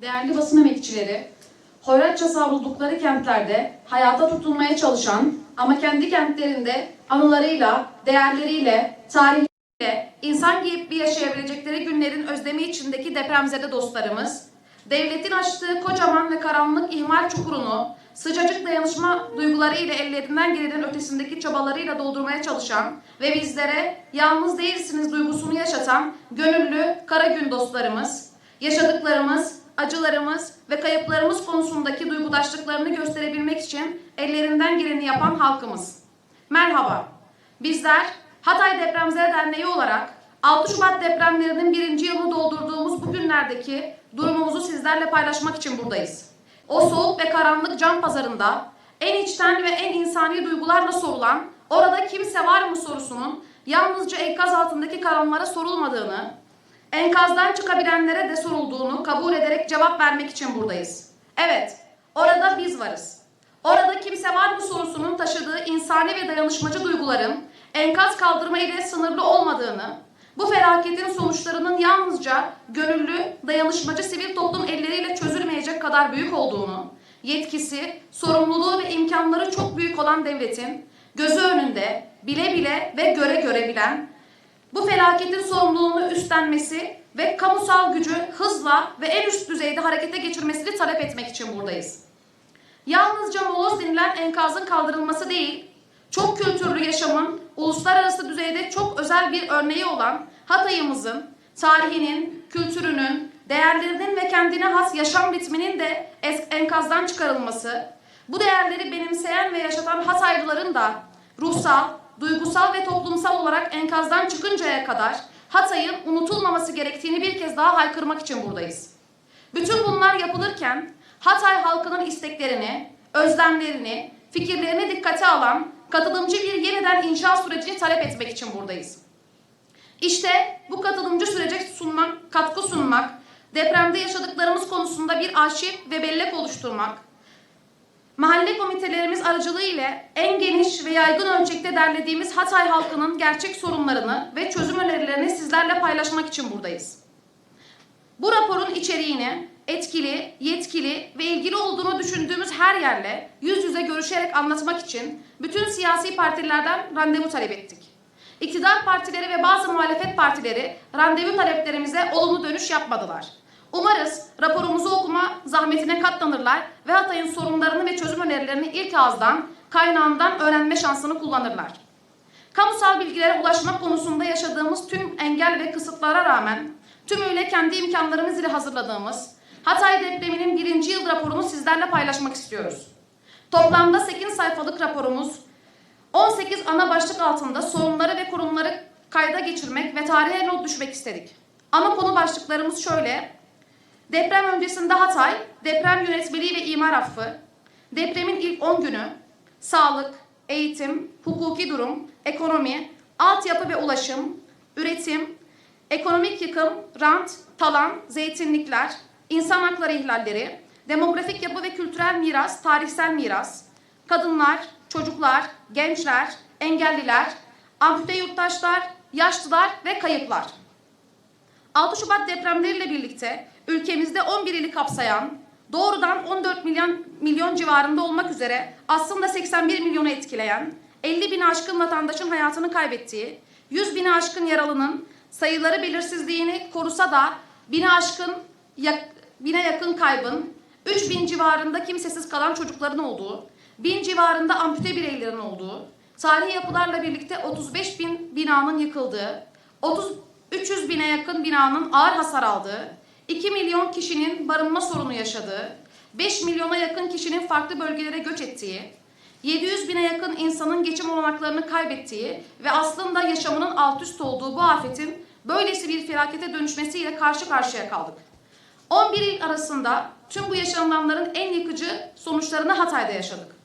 Değerli basın emekçileri, hoyratça savruldukları kentlerde hayata tutunmaya çalışan ama kendi kentlerinde anılarıyla, değerleriyle, tarihiyle insan gibi yaşayabilecekleri günlerin özlemi içindeki depremzede dostlarımız, devletin açtığı kocaman ve karanlık ihmal çukurunu sıcacık dayanışma duygularıyla ellerinden gelenin ötesindeki çabalarıyla doldurmaya çalışan ve bizlere yalnız değilsiniz duygusunu yaşatan gönüllü kara gün dostlarımız, yaşadıklarımız, acılarımız ve kayıplarımız konusundaki duygudaşlıklarını gösterebilmek için ellerinden geleni yapan halkımız. Merhaba. Bizler Hatay Depremzede Derneği olarak 6 Şubat depremlerinin birinci yılını doldurduğumuz bu günlerdeki durumumuzu sizlerle paylaşmak için buradayız. O soğuk ve karanlık cam pazarında en içten ve en insani duygularla sorulan orada kimse var mı sorusunun yalnızca enkaz altındaki karanlara sorulmadığını, enkazdan çıkabilenlere de sorulduğunu kabul ederek cevap vermek için buradayız. Evet, orada biz varız. Orada kimse var mı sorusunun taşıdığı insani ve dayanışmacı duyguların enkaz kaldırma ile sınırlı olmadığını, bu felaketin sonuçlarının yalnızca gönüllü, dayanışmacı sivil toplum elleriyle çözülmeyecek kadar büyük olduğunu, yetkisi, sorumluluğu ve imkanları çok büyük olan devletin gözü önünde bile bile ve göre göre bilen bu felaketin sorumluluğunu üstlenmesi ve kamusal gücü hızla ve en üst düzeyde harekete geçirmesini talep etmek için buradayız. Yalnızca moloz denilen enkazın kaldırılması değil, çok kültürlü yaşamın uluslararası düzeyde çok özel bir örneği olan Hatay'ımızın tarihinin, kültürünün, değerlerinin ve kendine has yaşam ritminin de enkazdan çıkarılması, bu değerleri benimseyen ve yaşatan Hataylıların da ruhsal, duygusal ve toplumsal olarak enkazdan çıkıncaya kadar Hatay'ın unutulmaması gerektiğini bir kez daha haykırmak için buradayız. Bütün bunlar yapılırken Hatay halkının isteklerini, özlemlerini, fikirlerini dikkate alan katılımcı bir yeniden inşa sürecini talep etmek için buradayız. İşte bu katılımcı sürece sunmak, katkı sunmak, depremde yaşadıklarımız konusunda bir arşiv ve bellek oluşturmak, mahalle komitelerimiz aracılığı ile en geniş ve yaygın ölçekte derlediğimiz Hatay halkının gerçek sorunlarını ve çözüm önerilerini sizlerle paylaşmak için buradayız. Bu raporun içeriğini etkili, yetkili ve ilgili olduğunu düşündüğümüz her yerle yüz yüze görüşerek anlatmak için bütün siyasi partilerden randevu talep ettik. İktidar partileri ve bazı muhalefet partileri randevu taleplerimize olumlu dönüş yapmadılar. Umarız raporumuzu okuma zahmetine katlanırlar ve Hatay'ın sorunlarını ve çözüm önerilerini ilk ağızdan, kaynağından öğrenme şansını kullanırlar. Kamusal bilgilere ulaşmak konusunda yaşadığımız tüm engel ve kısıtlara rağmen tümüyle kendi imkanlarımız ile hazırladığımız Hatay depreminin birinci yıl raporunu sizlerle paylaşmak istiyoruz. Toplamda 8 sayfalık raporumuz 18 ana başlık altında sorunları ve kurumları kayda geçirmek ve tarihe not düşmek istedik. Ana konu başlıklarımız şöyle. Deprem öncesinde Hatay, deprem yönetmeliği ve imar affı, depremin ilk 10 günü, sağlık, eğitim, hukuki durum, ekonomi, altyapı ve ulaşım, üretim, ekonomik yıkım, rant, talan, zeytinlikler, insan hakları ihlalleri, demografik yapı ve kültürel miras, tarihsel miras, kadınlar, çocuklar, gençler, engelliler, ampute yurttaşlar, yaşlılar ve kayıplar. 6 Şubat depremleriyle birlikte ülkemizde 11 ili kapsayan doğrudan 14 milyon milyon civarında olmak üzere aslında 81 milyonu etkileyen 50 bin aşkın vatandaşın hayatını kaybettiği, 100 bini aşkın yaralının sayıları belirsizliğini korusa da bine aşkın yak- bine yakın kaybın, 3 bin civarında kimsesiz kalan çocukların olduğu, 1000 civarında ampute bireylerin olduğu, tarihi yapılarla birlikte 35 bin binanın yıkıldığı, 30 300 bine yakın binanın ağır hasar aldığı, 2 milyon kişinin barınma sorunu yaşadığı, 5 milyona yakın kişinin farklı bölgelere göç ettiği, 700 bine yakın insanın geçim olanaklarını kaybettiği ve aslında yaşamının alt üst olduğu bu afetin böylesi bir felakete dönüşmesiyle karşı karşıya kaldık. 11 il arasında tüm bu yaşananların en yıkıcı sonuçlarını Hatay'da yaşadık.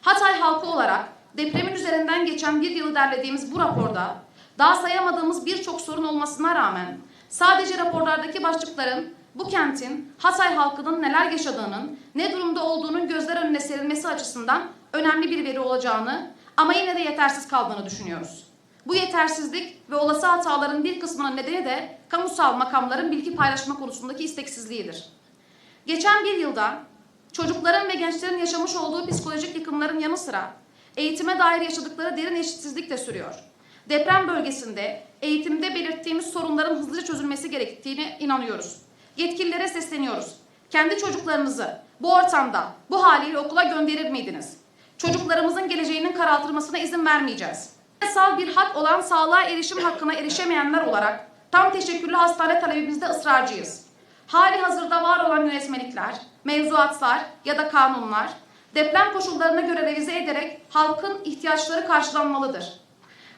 Hatay halkı olarak depremin üzerinden geçen bir yılı derlediğimiz bu raporda daha sayamadığımız birçok sorun olmasına rağmen sadece raporlardaki başlıkların bu kentin Hatay halkının neler yaşadığının, ne durumda olduğunun gözler önüne serilmesi açısından önemli bir veri olacağını ama yine de yetersiz kaldığını düşünüyoruz. Bu yetersizlik ve olası hataların bir kısmının nedeni de kamusal makamların bilgi paylaşma konusundaki isteksizliğidir. Geçen bir yılda çocukların ve gençlerin yaşamış olduğu psikolojik yıkımların yanı sıra eğitime dair yaşadıkları derin eşitsizlik de sürüyor. Deprem bölgesinde eğitimde belirttiğimiz sorunların hızlıca çözülmesi gerektiğine inanıyoruz. Yetkililere sesleniyoruz. Kendi çocuklarınızı bu ortamda, bu haliyle okula gönderir miydiniz? Çocuklarımızın geleceğinin karartılmasına izin vermeyeceğiz. Yasal bir hak olan sağlığa erişim hakkına erişemeyenler olarak tam teşekküllü hastane talebimizde ısrarcıyız. Hali hazırda var olan yönetmelikler, mevzuatlar ya da kanunlar deprem koşullarına göre revize ederek halkın ihtiyaçları karşılanmalıdır.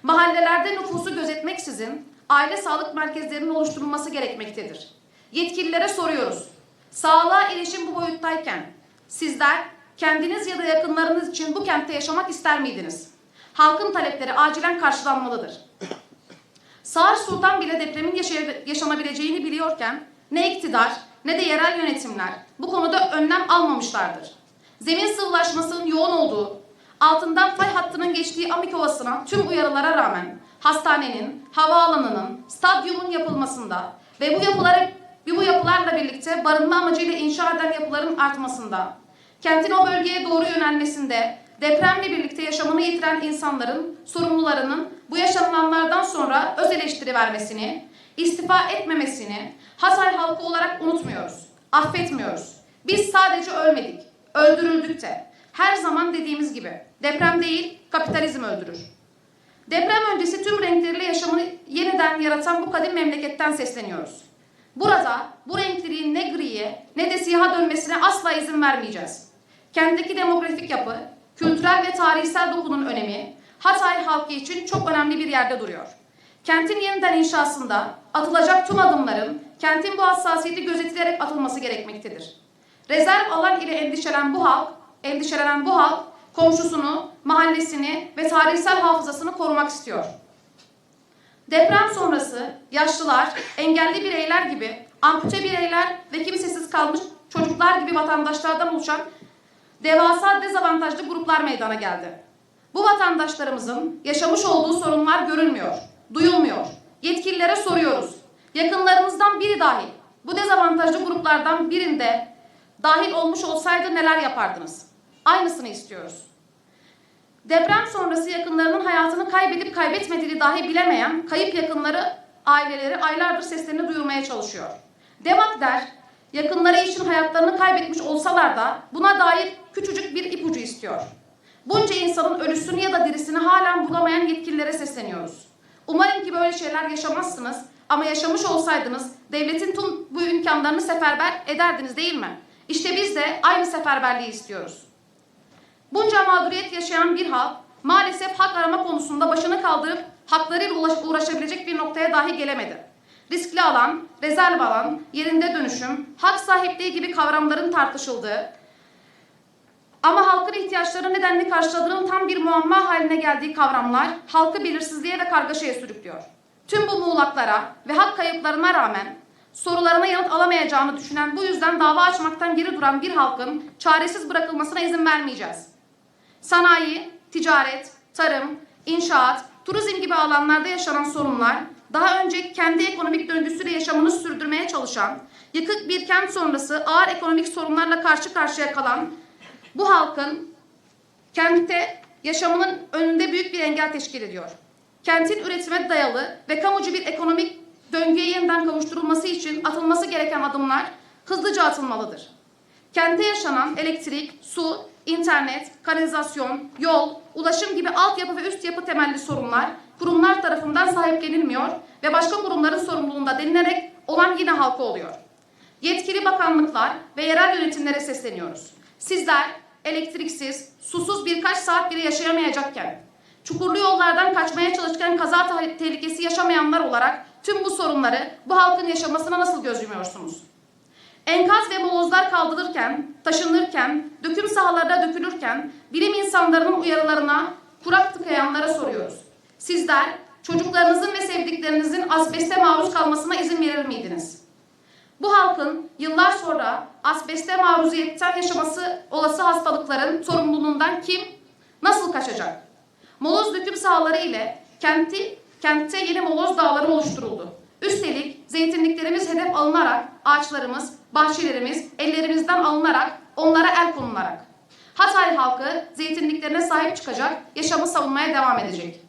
Mahallelerde nüfusu gözetmeksizin aile sağlık merkezlerinin oluşturulması gerekmektedir. Yetkililere soruyoruz. Sağlığa erişim bu boyuttayken sizler kendiniz ya da yakınlarınız için bu kentte yaşamak ister miydiniz? Halkın talepleri acilen karşılanmalıdır. Sağır Sultan bile depremin yaşanabileceğini biliyorken ne iktidar ne de yerel yönetimler bu konuda önlem almamışlardır. Zemin sıvılaşmasının yoğun olduğu, altından fay hattının geçtiği Amik Ovası'na tüm uyarılara rağmen hastanenin, havaalanının, stadyumun yapılmasında ve bu yapılara ve bu yapılarla birlikte barınma amacıyla inşa eden yapıların artmasında, kentin o bölgeye doğru yönelmesinde depremle birlikte yaşamını yitiren insanların sorumlularının bu yaşananlardan sonra öz eleştiri vermesini, istifa etmemesini Hatay halkı olarak unutmuyoruz, affetmiyoruz. Biz sadece ölmedik, öldürüldük de. Her zaman dediğimiz gibi deprem değil, kapitalizm öldürür. Deprem öncesi tüm renkleriyle yaşamını yeniden yaratan bu kadim memleketten sesleniyoruz. Burada bu renkliliğin ne griye ne de siyaha dönmesine asla izin vermeyeceğiz. Kentteki demografik yapı, kültürel ve tarihsel dokunun önemi Hatay halkı için çok önemli bir yerde duruyor. Kentin yeniden inşasında atılacak tüm adımların kentin bu hassasiyeti gözetilerek atılması gerekmektedir. Rezerv alan ile endişelen bu halk, endişelenen bu halk komşusunu, mahallesini ve tarihsel hafızasını korumak istiyor. Deprem sonrası yaşlılar, engelli bireyler gibi, ampute bireyler ve kimsesiz kalmış çocuklar gibi vatandaşlardan oluşan devasa dezavantajlı gruplar meydana geldi. Bu vatandaşlarımızın yaşamış olduğu sorunlar görülmüyor, duyulmuyor. Yetkililere soruyoruz. Yakınlarınızdan biri dahil bu dezavantajlı gruplardan birinde dahil olmuş olsaydı neler yapardınız? Aynısını istiyoruz. Deprem sonrası yakınlarının hayatını kaybedip kaybetmediğini dahi bilemeyen kayıp yakınları, aileleri aylardır seslerini duyurmaya çalışıyor. Demak der, yakınları için hayatlarını kaybetmiş olsalar da buna dair küçücük bir ipucu istiyor. Bunca insanın ölüsünü ya da dirisini halen bulamayan yetkililere sesleniyoruz. Umarım ki böyle şeyler yaşamazsınız ama yaşamış olsaydınız devletin tüm bu imkanlarını seferber ederdiniz değil mi? İşte biz de aynı seferberliği istiyoruz. Bunca mağduriyet yaşayan bir halk maalesef hak arama konusunda başını kaldırıp haklarıyla uğraşabilecek bir noktaya dahi gelemedi. Riskli alan, rezerv alan, yerinde dönüşüm, hak sahipliği gibi kavramların tartışıldığı ama halkın ihtiyaçları nedenli karşıladığının tam bir muamma haline geldiği kavramlar halkı belirsizliğe ve kargaşaya sürüklüyor. Tüm bu muğlaklara ve hak kayıplarına rağmen sorularına yanıt alamayacağını düşünen bu yüzden dava açmaktan geri duran bir halkın çaresiz bırakılmasına izin vermeyeceğiz. Sanayi, ticaret, tarım, inşaat, turizm gibi alanlarda yaşanan sorunlar, daha önce kendi ekonomik döngüsüyle yaşamını sürdürmeye çalışan, yıkık bir kent sonrası ağır ekonomik sorunlarla karşı karşıya kalan bu halkın kentte yaşamının önünde büyük bir engel teşkil ediyor. Kentin üretime dayalı ve kamucu bir ekonomik döngüye yeniden kavuşturulması için atılması gereken adımlar hızlıca atılmalıdır. Kentte yaşanan elektrik, su, internet, kanalizasyon, yol, ulaşım gibi altyapı ve üst yapı temelli sorunlar kurumlar tarafından sahiplenilmiyor ve başka kurumların sorumluluğunda denilerek olan yine halka oluyor. Yetkili bakanlıklar ve yerel yönetimlere sesleniyoruz. Sizler elektriksiz, susuz birkaç saat bile yaşayamayacakken, çukurlu yollardan kaçmaya çalışırken kaza te- tehlikesi yaşamayanlar olarak tüm bu sorunları bu halkın yaşamasına nasıl göz yumuyorsunuz? Enkaz ve molozlar kaldırılırken, taşınırken, döküm sahalarına dökülürken bilim insanlarının uyarılarına kurak tıkayanlara soruyoruz. Sizler çocuklarınızın ve sevdiklerinizin asbeste maruz kalmasına izin verir miydiniz? Bu halkın yıllar sonra asbeste maruziyetten yaşaması olası hastalıkların sorumluluğundan kim, nasıl kaçacak? Moloz döküm sahaları ile kenti, kentte yeni moloz dağları oluşturuldu. Üstelik zeytinliklerimiz hedef alınarak ağaçlarımız, bahçelerimiz ellerimizden alınarak onlara el konularak. Hatay halkı zeytinliklerine sahip çıkacak, yaşamı savunmaya devam edecek.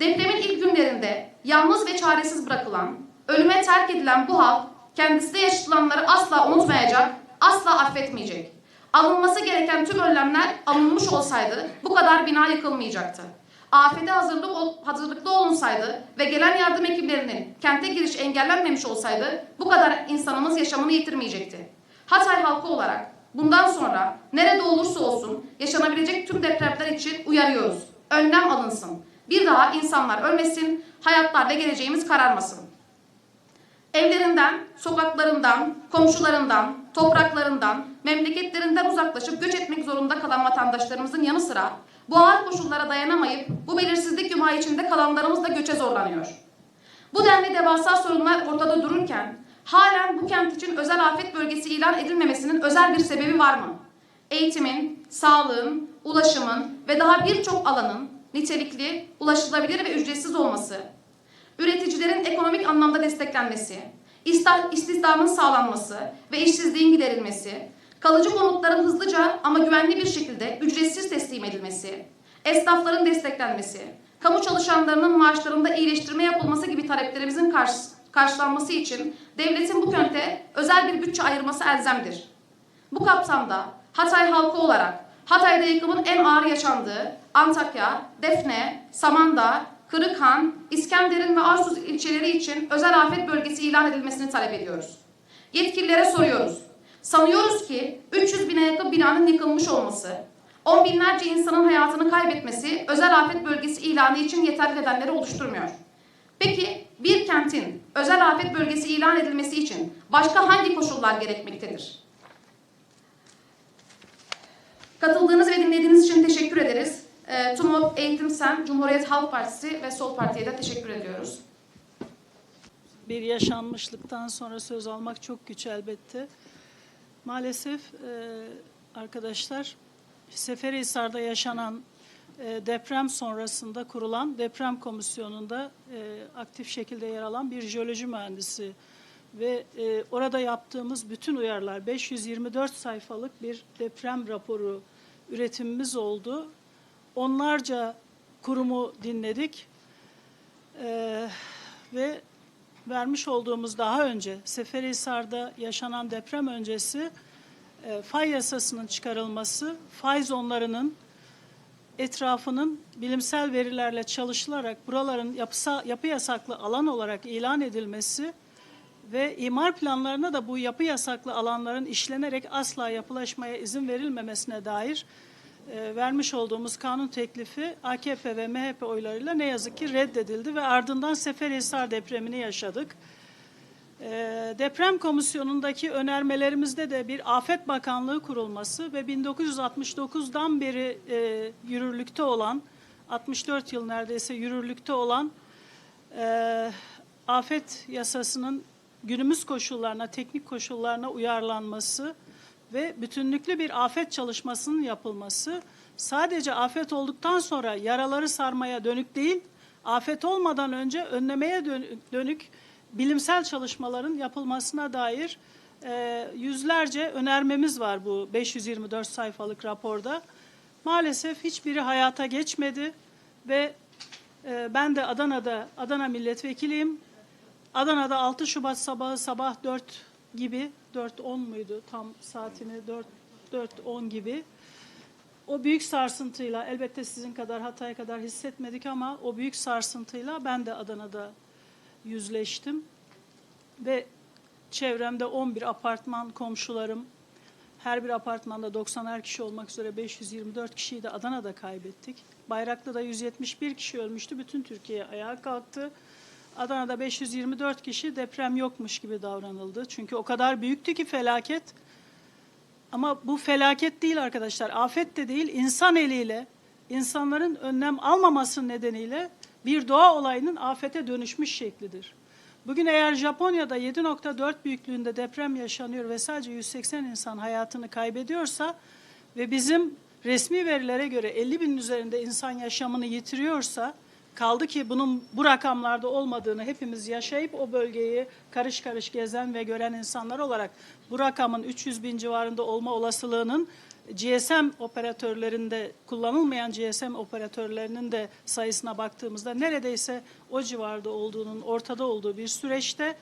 Depremin ilk günlerinde yalnız ve çaresiz bırakılan, ölüme terk edilen bu halk kendisine yaşatılanları asla unutmayacak, asla affetmeyecek. Alınması gereken tüm önlemler alınmış olsaydı bu kadar bina yıkılmayacaktı. Afete hazırlık, ol- hazırlıklı olunsaydı ve gelen yardım ekiplerinin kente giriş engellenmemiş olsaydı bu kadar insanımız yaşamını yitirmeyecekti. Hatay halkı olarak bundan sonra nerede olursa olsun yaşanabilecek tüm depremler için uyarıyoruz. Önlem alınsın. Bir daha insanlar ölmesin, hayatlar ve geleceğimiz kararmasın. Evlerinden, sokaklarından, komşularından, topraklarından, memleketlerinden uzaklaşıp göç etmek zorunda kalan vatandaşlarımızın yanı sıra bu ağır koşullara dayanamayıp bu belirsizlik yumağı içinde kalanlarımız da göçe zorlanıyor. Bu denli devasa sorunlar ortada dururken halen bu kent için özel afet bölgesi ilan edilmemesinin özel bir sebebi var mı? Eğitimin, sağlığın, ulaşımın ve daha birçok alanın nitelikli, ulaşılabilir ve ücretsiz olması, üreticilerin ekonomik anlamda desteklenmesi, istihdamın sağlanması ve işsizliğin giderilmesi, kalıcı konutların hızlıca ama güvenli bir şekilde ücretsiz teslim edilmesi, esnafların desteklenmesi, kamu çalışanlarının maaşlarında iyileştirme yapılması gibi taleplerimizin karşı- karşılanması için devletin bu kente özel bir bütçe ayırması elzemdir. Bu kapsamda Hatay halkı olarak Hatay'da yıkımın en ağır yaşandığı Antakya, Defne, Samandağ, Kırıkhan, İskenderun ve Arsuz ilçeleri için özel afet bölgesi ilan edilmesini talep ediyoruz. Yetkililere soruyoruz. Sanıyoruz ki 300 bine yakın binanın yıkılmış olması, on binlerce insanın hayatını kaybetmesi özel afet bölgesi ilanı için yeterli nedenleri oluşturmuyor. Peki bir kentin özel afet bölgesi ilan edilmesi için başka hangi koşullar gerekmektedir? Katıldığınız ve dinlediğiniz için teşekkür ederiz. E, TUMOP, Eğitim Sen, Cumhuriyet Halk Partisi ve Sol Parti'ye de teşekkür ediyoruz. bir yaşanmışlıktan sonra söz almak çok güç elbette. Maalesef e, arkadaşlar Seferihisar'da yaşanan e, deprem sonrasında kurulan deprem komisyonunda e, aktif şekilde yer alan bir jeoloji mühendisi ve orada yaptığımız bütün uyarılar 524 sayfalık bir deprem raporu üretimimiz oldu. Onlarca kurumu dinledik. E, ve vermiş olduğumuz daha önce Seferihisar'da yaşanan deprem öncesi e, fay yasasının çıkarılması, fay zonlarının etrafının bilimsel verilerle çalışılarak buraların yapısa, yapı yasaklı alan olarak ilan edilmesi ve imar planlarına da bu yapı yasaklı alanların işlenerek asla yapılaşmaya izin verilmemesine dair e, vermiş olduğumuz kanun teklifi AKP ve MHP oylarıyla ne yazık ki reddedildi ve ardından Seferihisar depremini yaşadık. E, deprem komisyonundaki önermelerimizde de bir afet bakanlığı kurulması ve 1969'dan beri e, yürürlükte olan, 64 yıl neredeyse yürürlükte olan afet yasasının günümüz koşullarına, teknik koşullarına uyarlanması ve bütünlüklü bir afet çalışmasının yapılması sadece afet olduktan sonra yaraları sarmaya dönük değil, afet olmadan önce önlemeye dön- dönük bilimsel çalışmaların yapılmasına dair e, yüzlerce önermemiz var bu 524 sayfalık raporda. Maalesef hiçbiri hayata geçmedi ve e, ben de Adana'da Adana milletvekiliyim. Adana'da 6 Şubat sabahı sabah 4 gibi 4.10 muydu tam saatini 4 4.10 gibi o büyük sarsıntıyla elbette sizin kadar Hatay kadar hissetmedik ama o büyük sarsıntıyla ben de Adana'da yüzleştim ve çevremde 11 apartman komşularım her bir apartmanda 90'er kişi olmak üzere 524 kişiyi de Adana'da kaybettik. Bayraklı'da 171 kişi ölmüştü. Bütün Türkiye ayağa kalktı. Adana'da 524 kişi deprem yokmuş gibi davranıldı. Çünkü o kadar büyüktü ki felaket. Ama bu felaket değil arkadaşlar. Afet de değil. insan eliyle, insanların önlem almaması nedeniyle bir doğa olayının afete dönüşmüş şeklidir. Bugün eğer Japonya'da 7.4 büyüklüğünde deprem yaşanıyor ve sadece 180 insan hayatını kaybediyorsa ve bizim resmi verilere göre 50 binin üzerinde insan yaşamını yitiriyorsa Kaldı ki bunun bu rakamlarda olmadığını hepimiz yaşayıp o bölgeyi karış karış gezen ve gören insanlar olarak bu rakamın 300 bin civarında olma olasılığının GSM operatörlerinde kullanılmayan GSM operatörlerinin de sayısına baktığımızda neredeyse o civarda olduğunun ortada olduğu bir süreçte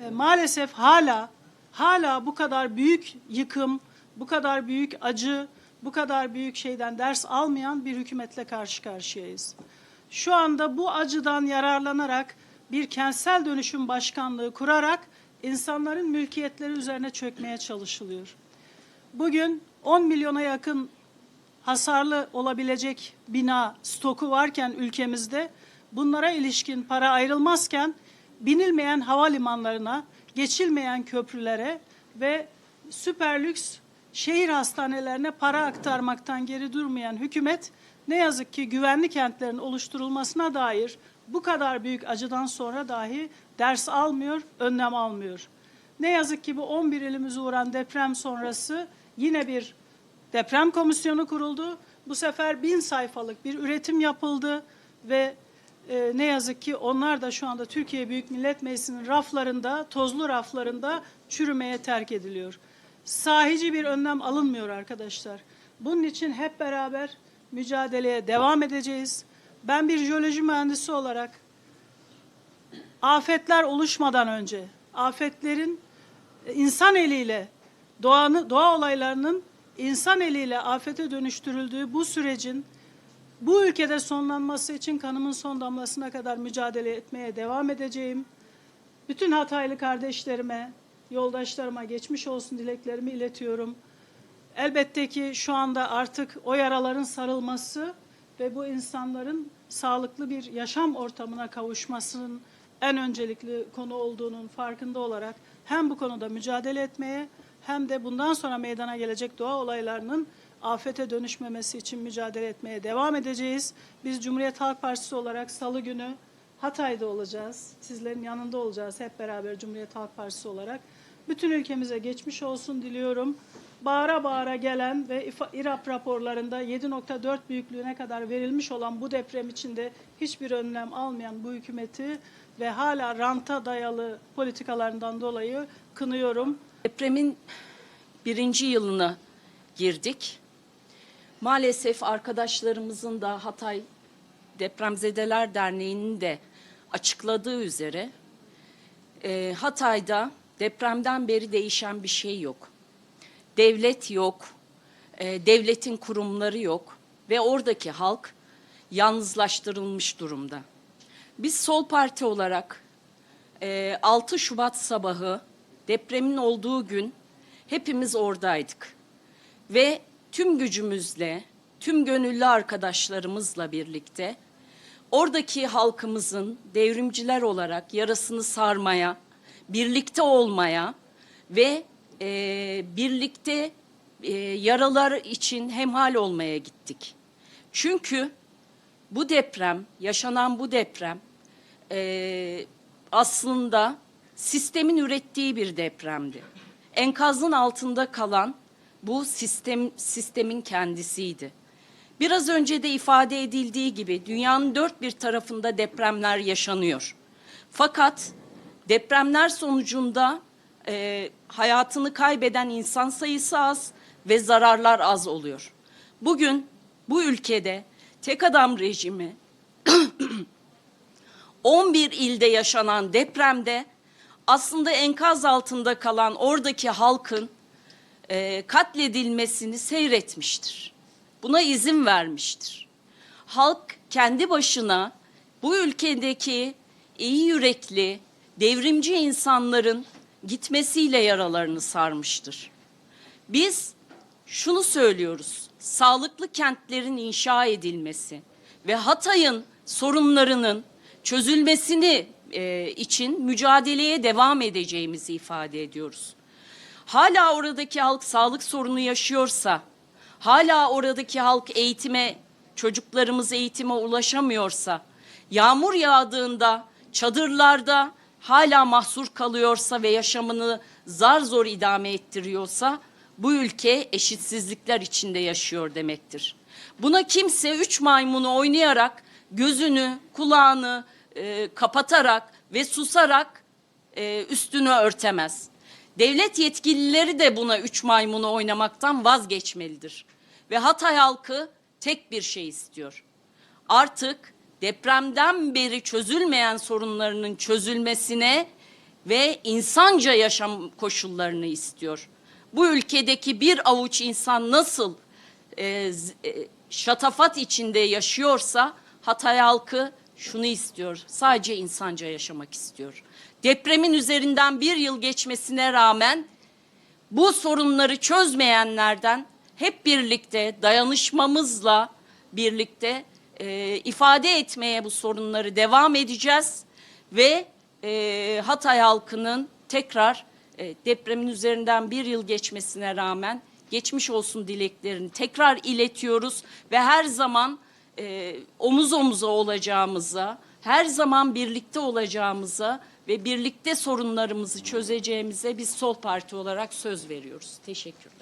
e, maalesef hala hala bu kadar büyük yıkım, bu kadar büyük acı, bu kadar büyük şeyden ders almayan bir hükümetle karşı karşıyayız. Şu anda bu acıdan yararlanarak bir kentsel dönüşüm başkanlığı kurarak insanların mülkiyetleri üzerine çökmeye çalışılıyor. Bugün 10 milyona yakın hasarlı olabilecek bina stoku varken ülkemizde bunlara ilişkin para ayrılmazken binilmeyen havalimanlarına, geçilmeyen köprülere ve süper lüks şehir hastanelerine para aktarmaktan geri durmayan hükümet ne yazık ki güvenli kentlerin oluşturulmasına dair bu kadar büyük acıdan sonra dahi ders almıyor, önlem almıyor. Ne yazık ki bu 11 ilimizi uğran deprem sonrası yine bir deprem komisyonu kuruldu. Bu sefer bin sayfalık bir üretim yapıldı ve e, ne yazık ki onlar da şu anda Türkiye Büyük Millet Meclisi'nin raflarında, tozlu raflarında çürümeye terk ediliyor. Sahici bir önlem alınmıyor arkadaşlar. Bunun için hep beraber mücadeleye devam edeceğiz. Ben bir jeoloji mühendisi olarak afetler oluşmadan önce, afetlerin e, insan eliyle doğanı, doğa olaylarının insan eliyle afete dönüştürüldüğü bu sürecin bu ülkede sonlanması için kanımın son damlasına kadar mücadele etmeye devam edeceğim. Bütün Hataylı kardeşlerime, yoldaşlarıma geçmiş olsun dileklerimi iletiyorum. Elbette ki şu anda artık o yaraların sarılması ve bu insanların sağlıklı bir yaşam ortamına kavuşmasının en öncelikli konu olduğunun farkında olarak hem bu konuda mücadele etmeye hem de bundan sonra meydana gelecek doğa olaylarının afete dönüşmemesi için mücadele etmeye devam edeceğiz. Biz Cumhuriyet Halk Partisi olarak salı günü Hatay'da olacağız. Sizlerin yanında olacağız hep beraber Cumhuriyet Halk Partisi olarak. Bütün ülkemize geçmiş olsun diliyorum. Bağıra bağıra gelen ve İRAP raporlarında 7.4 büyüklüğüne kadar verilmiş olan bu deprem içinde hiçbir önlem almayan bu hükümeti ve hala ranta dayalı politikalarından dolayı kınıyorum. Depremin birinci yılına girdik. Maalesef arkadaşlarımızın da Hatay Depremzedeler Derneği'nin de açıkladığı üzere e, Hatay'da depremden beri değişen bir şey yok. Devlet yok, e, devletin kurumları yok ve oradaki halk yalnızlaştırılmış durumda. Biz Sol Parti olarak e, 6 Şubat sabahı depremin olduğu gün hepimiz oradaydık. Ve tüm gücümüzle, tüm gönüllü arkadaşlarımızla birlikte oradaki halkımızın devrimciler olarak yarasını sarmaya, birlikte olmaya ve e, birlikte e, yaralar için hemhal olmaya gittik. Çünkü bu deprem, yaşanan bu deprem e, aslında sistemin ürettiği bir depremdi. Enkazın altında kalan bu sistem sistemin kendisiydi. Biraz önce de ifade edildiği gibi dünyanın dört bir tarafında depremler yaşanıyor. Fakat depremler sonucunda e, hayatını kaybeden insan sayısı az ve zararlar az oluyor. Bugün bu ülkede tek adam rejimi 11 ilde yaşanan depremde aslında enkaz altında kalan oradaki halkın e, katledilmesini seyretmiştir. Buna izin vermiştir. Halk kendi başına bu ülkedeki iyi yürekli, devrimci insanların gitmesiyle yaralarını sarmıştır. Biz şunu söylüyoruz. Sağlıklı kentlerin inşa edilmesi ve Hatay'ın sorunlarının çözülmesini e, için mücadeleye devam edeceğimizi ifade ediyoruz. Hala oradaki halk sağlık sorunu yaşıyorsa, hala oradaki halk eğitime, çocuklarımız eğitime ulaşamıyorsa, yağmur yağdığında çadırlarda hala mahsur kalıyorsa ve yaşamını zar zor idame ettiriyorsa bu ülke eşitsizlikler içinde yaşıyor demektir. Buna kimse üç maymunu oynayarak gözünü, kulağını e, kapatarak ve susarak e, üstünü örtemez. Devlet yetkilileri de buna üç maymunu oynamaktan vazgeçmelidir. Ve Hatay halkı tek bir şey istiyor. Artık depremden beri çözülmeyen sorunlarının çözülmesine ve insanca yaşam koşullarını istiyor. Bu ülkedeki bir avuç insan nasıl e, e, şatafat içinde yaşıyorsa Hatay halkı şunu istiyor. Sadece insanca yaşamak istiyor. Depremin üzerinden bir yıl geçmesine rağmen bu sorunları çözmeyenlerden hep birlikte dayanışmamızla birlikte e, ifade etmeye bu sorunları devam edeceğiz ve e, Hatay halkının tekrar e, depremin üzerinden bir yıl geçmesine rağmen geçmiş olsun dileklerini tekrar iletiyoruz ve her zaman e, omuz omuza olacağımıza, her zaman birlikte olacağımıza ve birlikte sorunlarımızı çözeceğimize biz Sol Parti olarak söz veriyoruz. Teşekkür.